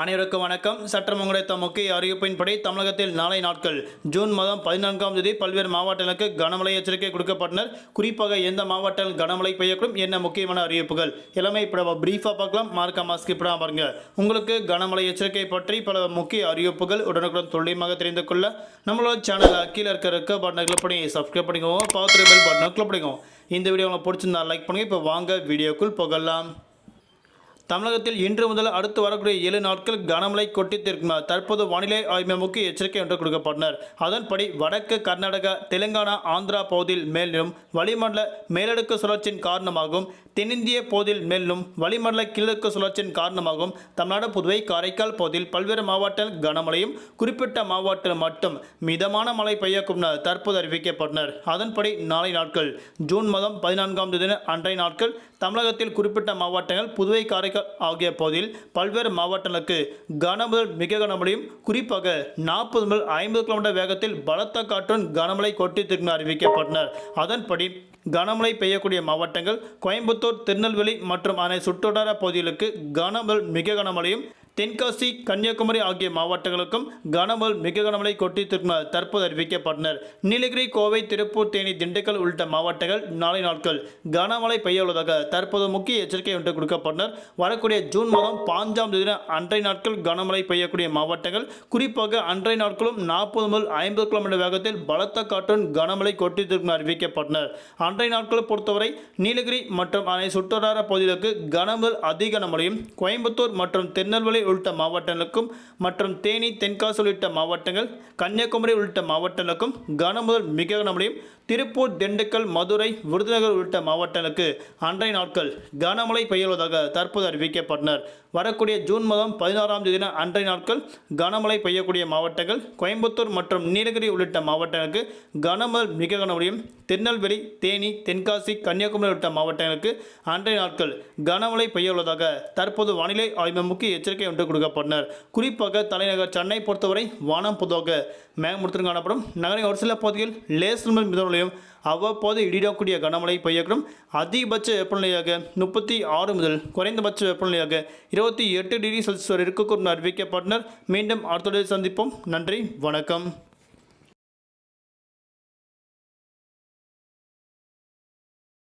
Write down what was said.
அனைவருக்கும் வணக்கம். சட்டம் கிடைத்த முக்கிய அறிவிப்பின்படி தமிழகத்தில் நாளை நாட்கள் ஜூன் மாதம் பதினான்காம் தேதி பல்வேறு மாவட்டங்களுக்கு கனமழை எச்சரிக்கை கொடுக்கப்பட்டனர். குறிப்பாக எந்த மாவட்டங்கள் கனமழை பெய்யக்கூடும் என்ன முக்கியமான அறிவிப்புகள்? எல்லாமே இப்போ நம்ம பிரீஃபாக பார்க்கலாம். மார்க்க மாஸ்க் பண்ணாம பாருங்க. உங்களுக்கு கனமழை எச்சரிக்கை பற்றி பல முக்கிய அறிவிப்புகள் உடனுக்குடன் துல்லியமாக தெரிந்து கொள்ள நம்மளோட சேனல் கீழே இருக்க இருக்க பட்டனை கிளிக் பண்ணி சப்ஸ்கிரைப் பண்ணிக்கோங்க. பார்த்து பெல் பட்டனை கிளிக் பண்ணிக்கோங்க. இந்த வீடியோ உங்களுக்கு பிடிச்சிருந்தா லைக் பண்ணுங்க. இப்போ வாங்க வீடியோக்குள் போகலாம். தமிழகத்தில் இன்று முதல் அடுத்து வரக்கூடிய ஏழு நாட்கள் கனமழை கொட்டித்திருக்கும் தற்போது வானிலை ஆய்வு முக்கிய எச்சரிக்கை ஒன்று கொடுக்கப்பட்டனர். அதன்படி வடக்கு கர்நாடகா தெலுங்கானா ஆந்திரா பகுதியில் மேலும் வளிமண்டல மேலடுக்கு சுழற்சியின் காரணமாகவும் தென்னிந்திய பகுதியில் மேலும் வளிமண்டல கிழக்கு சுழற்சியின் காரணமாகவும் தமிழ்நாடு புதுவை காரைக்கால் பகுதியில் பல்வேறு மாவட்டங்கள் கனமழையும் குறிப்பிட்ட மாவட்டத்தில் மட்டும் மிதமான மழை பெய்யக்கும் தற்போது அறிவிக்கப்பட்டனர். அதன்படி நாளை நாட்கள் ஜூன் மாதம் பதினான்காம் தேதி அன்றைய நாட்கள் தமிழகத்தில் குறிப்பிட்ட மாவட்டங்கள் புதுவை காரைக்கால் ஆகிய போதில் பல்வேறு மாவட்டங்களுக்கு கனமுதல் மிக கனமழையும் குறிப்பாக நாற்பது முதல் ஐம்பது கிலோமீட்டர் வேகத்தில் பலத்த காற்றுடன் கனமழை கொட்டி திரும்ப அறிவிக்கப்பட்டனர். அதன்படி கனமழை பெய்யக்கூடிய மாவட்டங்கள் கோயம்புத்தூர் திருநெல்வேலி மற்றும் அனை சுற்றுவட்டார பகுதிகளுக்கு கனமுதல் மிக கனமழையும் தென்காசி கன்னியாகுமரி ஆகிய மாவட்டங்களுக்கும் கனமழை மிக கனமழை கொட்டி தற்போது அறிவிக்கப்பட்டனர். நீலகிரி கோவை திருப்பூர் தேனி திண்டுக்கல் உள்ளிட்ட மாவட்டங்கள் நாளை நாட்கள் கனமழை பெய்ய உள்ளதாக தற்போது முக்கிய எச்சரிக்கை ஒன்று கொடுக்கப்பட்டனர். வரக்கூடிய ஜூன் மாதம் பாஞ்சாம் தேதி அன்றைய நாட்கள் கனமழை பெய்யக்கூடிய மாவட்டங்கள் குறிப்பாக அன்றைய நாட்களும் நாற்பது முதல் ஐம்பது கிலோமீட்டர் வேகத்தில் பலத்த காற்றுடன் கனமழை கொட்டி அறிவிக்கப்பட்டனர். அன்றைய நாட்களை பொறுத்தவரை நீலகிரி மற்றும் அனை சுற்றுவட்டார பகுதிகளுக்கு கனமுதல் அதிக கனமழையும் கோயம்புத்தூர் மற்றும் திருநெல்வேலி உள்ளிட்ட மாவட்டங்களுக்கும் மற்றும் தேனி தென்காசி உள்ளிட்ட மாவட்டங்கள் கன்னியாகுமரி உள்ளிட்ட மாவட்டங்களுக்கும் கனமுதல் மிக கனமழையும் திருப்பூர் திண்டுக்கல் மதுரை விருதுநகர் உள்ளிட்ட மாவட்டங்களுக்கு அன்றைய நாட்கள் கனமழை பெய்யுவதாக தற்போது அறிவிக்கப்பட்டனர். வரக்கூடிய ஜூன் மாதம் பதினாறாம் தேதி அன்றைய நாட்கள் கனமழை பெய்யக்கூடிய மாவட்டங்கள் கோயம்புத்தூர் மற்றும் நீலகிரி உள்ளிட்ட மாவட்டங்களுக்கு கனமுதல் மிக கனமழையும் திருநெல்வேலி தேனி தென்காசி கன்னியாகுமரி உள்ளிட்ட மாவட்டங்களுக்கு அன்றைய நாட்கள் கனமழை பெய்ய உள்ளதாக தற்போது வானிலை ஆய்வு முக்கிய எச்சரிக்கை என்று கொடுக்கப்பட்டனர். குறிப்பாக தலைநகர் சென்னை பொறுத்தவரை வானம் பொதுவாக மேகமூர்த்தம் காணப்படும். நகரின் ஒரு சில பகுதியில் லேசர் மிதமலையும் அவ்வப்போது இடிடக்கூடிய கனமழை பெய்யக்கூடும். அதிகபட்ச வெப்பநிலையாக முப்பத்தி ஆறு முதல் குறைந்தபட்ச வெப்பநிலையாக இருபத்தி எட்டு டிகிரி செல்சியஸ் வரை இருக்கக்கூடும் அறிவிக்கப்பட்டனர். மீண்டும் அடுத்த சந்திப்போம். நன்றி வணக்கம்.